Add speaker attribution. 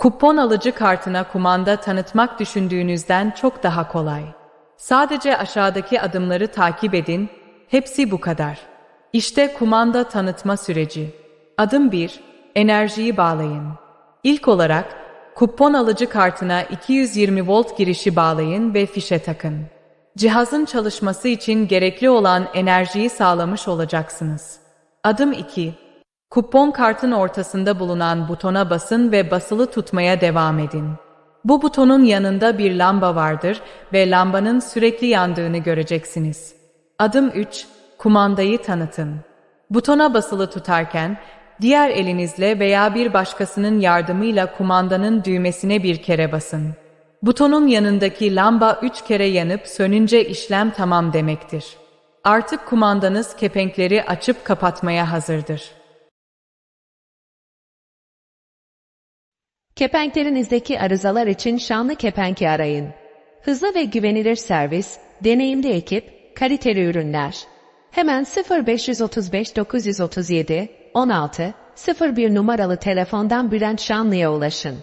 Speaker 1: Kupon alıcı kartına kumanda tanıtmak düşündüğünüzden çok daha kolay. Sadece aşağıdaki adımları takip edin. Hepsi bu kadar. İşte kumanda tanıtma süreci. Adım 1. Enerjiyi bağlayın. İlk olarak kupon alıcı kartına 220 volt girişi bağlayın ve fişe takın. Cihazın çalışması için gerekli olan enerjiyi sağlamış olacaksınız. Adım 2. Kupon kartın ortasında bulunan butona basın ve basılı tutmaya devam edin. Bu butonun yanında bir lamba vardır ve lambanın sürekli yandığını göreceksiniz. Adım 3. Kumandayı tanıtın. Butona basılı tutarken diğer elinizle veya bir başkasının yardımıyla kumandanın düğmesine bir kere basın. Butonun yanındaki lamba 3 kere yanıp sönünce işlem tamam demektir. Artık kumandanız kepenkleri açıp kapatmaya hazırdır.
Speaker 2: Kepenklerinizdeki arızalar için şanlı kepenki arayın. Hızlı ve güvenilir servis, deneyimli ekip, kaliteli ürünler. Hemen 0535 937 16 01 numaralı telefondan Bülent Şanlı'ya ulaşın.